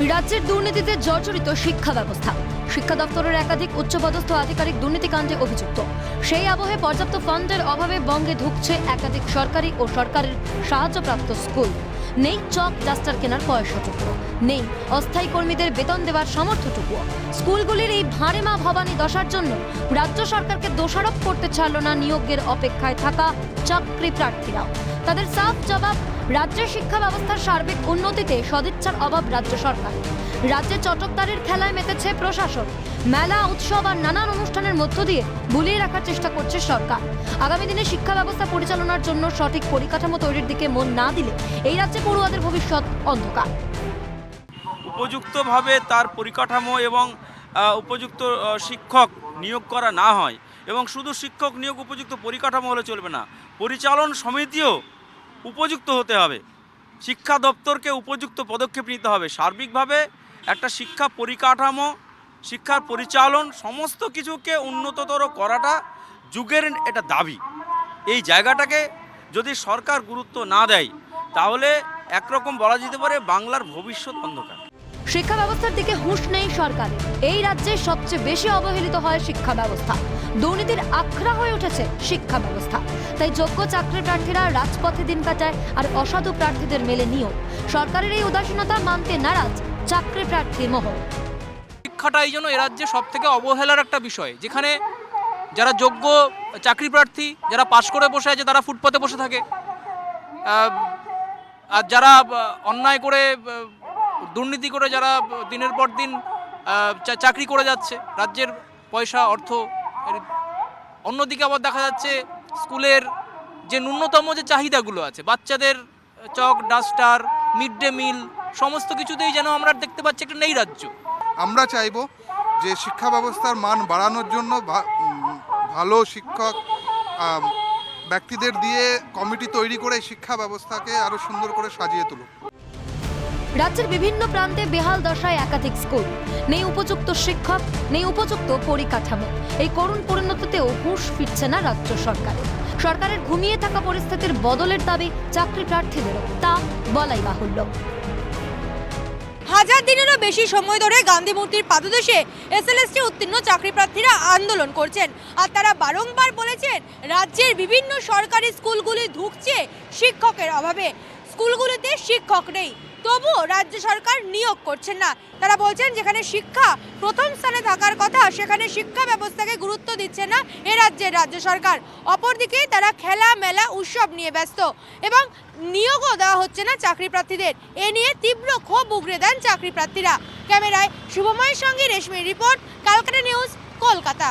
রাজ্যের দুর্নীতিতে জর্জরিত শিক্ষা ব্যবস্থা। শিক্ষা দপ্তরের একাধিক উচ্চপদস্থ আধিকারিক দুর্নীতিকাণ্ডে অভিযুক্ত। সেই আবহে পর্যাপ্ত ফান্ডের অভাবে বঙ্গে ঢুকছে একাধিক সরকারি ও সরকারের সাহায্যপ্রাপ্ত স্কুল। নেই চক ডাস্টার কেনার পয়সাটুকু, নেই অস্থায়ী কর্মীদের বেতন দেওয়ার সামর্থ্যটুকু স্কুলগুলির এই ভাঁড়ে মা ভবানী দশার জন্য রাজ্য সরকারকে দোষারোপ করতে ছাড়ল না নিয়োগের অপেক্ষায় থাকা চাকরি প্রার্থীরাও। তাদের সাফ জবাব, রাজ্যের শিক্ষা ব্যবস্থার সার্বিক উন্নতিতে সদিচ্ছার অভাব রাজ্য সরকার। রাজ্যে চটকদারির খেলায় মেতেছে প্রশাসন। মেলা, উৎসব আর নানান অনুষ্ঠানের মধ্য দিয়ে ভুলিয়ে রাখার চেষ্টা করছে সরকার। আগামী দিনে শিক্ষা ব্যবস্থা পরিচালনার জন্য সঠিক পরিকাঠামো তৈরির দিকে মন না দিলে এই রাজ্যে পড়ুয়াদের ভবিষ্যৎ অন্ধকার। উপযুক্তভাবে তার পরিকাঠামো এবং উপযুক্ত শিক্ষক নিয়োগ করা না হয় এবং শুধু শিক্ষক নিয়োগ উপযুক্ত পরিকাঠামো হলে চলবে না, পরিচালন সমিতিও উপযুক্ত হতে হবে। শিক্ষা দপ্তরকে উপযুক্ত পদক্ষেপ নিতে হবে। সার্বিকভাবে একটা শিক্ষা পরিকাঠামো, শিক্ষার পরিচালন, সমস্ত কিছুকে উন্নততর করাটা যুগের এটা দাবি। এই জায়গাটাকে যদি সরকার গুরুত্ব না দেয়, তাহলে একরকম বলা যেতে পারে বাংলার ভবিষ্যৎ অন্ধকার। শিক্ষা ব্যবস্থার দিকে হুঁশ নেই সরকারের। এই রাজ্যে সবচেয়ে বেশি অবহেলিত হয় শিক্ষা ব্যবস্থা। দুর্নীতির আখড়া হয়ে উঠেছে শিক্ষা ব্যবস্থা। তাই যোগ্য চাকরি প্রার্থীরা রাজপথে দিন কাটায় আর অসাধু প্রার্থীদের মেলে নিয়োগ। সরকারের এই উদাসীনতা মানতে নারাজ চাকরি প্রার্থী মহল শিক্ষাটা এই জন্য এ রাজ্যে সব থেকে অবহেলার একটা বিষয়, যেখানে যারা যোগ্য চাকরি প্রার্থী যারা পাশ করে বসে আছে, তারা ফুটপাতে বসে থাকে। আর যারা অন্যায় করে দুর্নীতি করে যারা দিনের পর দিন চাকরি করে যাচ্ছে, রাজ্যের পয়সা, অর্থ অন্যদিকে আবার দেখা যাচ্ছে স্কুলের যে ন্যূনতম যে চাহিদাগুলো আছে, বাচ্চাদের chalk, duster mid day meal সমস্ত কিছুতেই যেন আমরা দেখতে পাচ্ছি একটা নেই রাজ্য আমরা চাইব যে শিক্ষা ব্যবস্থার মান বাড়ানোর জন্য ভা- ভালো শিক্ষক ব্যক্তিদের দিয়ে কমিটি তৈরি করে শিক্ষা ব্যবস্থাকে আরও সুন্দর করে সাজিয়ে তুলুক। রাজ্যের বিভিন্ন প্রান্তে বেহাল দশায় একাধিক স্কুল। নেই উপযুক্ত শিক্ষক নেই উপযুক্ত পরিকাঠামো। এই করুণ পরিণতিতেও হুঁশ ফিরছে না রাজ্য সরকারের সরকারের ঘুমিয়ে থাকা পরিস্থিতির বদলের দাবি চাকরি প্রার্থীদেরও। তা বলাই বাহুল্য। হাজার দিনেরও বেশি সময় ধরে গান্ধী মূর্তির পাদদেশে এসএলএসটি উত্তীর্ণ চাকরি প্রার্থীরা আন্দোলন করছেন। আর তারা বারংবার বলেছেন, রাজ্যের বিভিন্ন সরকারি স্কুলগুলি ধুঁকছে শিক্ষকের অভাবে। স্কুলগুলিতে শিক্ষক নেই। তবুও রাজ্য সরকার নিয়োগ করছেন না। তারা বলছেন যেখানে শিক্ষা প্রথম স্থানে থাকার কথা, সেখানে শিক্ষা ব্যবস্থাকে গুরুত্ব দিচ্ছে না এ রাজ্যের রাজ্য সরকার। অপরদিকে তারা খেলা মেলা উৎসব নিয়ে ব্যস্ত এবং নিয়োগও দেওয়া হচ্ছে না চাকরি প্রার্থীদের। এ নিয়ে তীব্র ক্ষোভ উগরে দেন চাকরি প্রার্থীরা। ক্যামেরায় শুভময়ের সঙ্গে রেশমির রিপোর্ট, কালকাটা নিউজ, কলকাতা।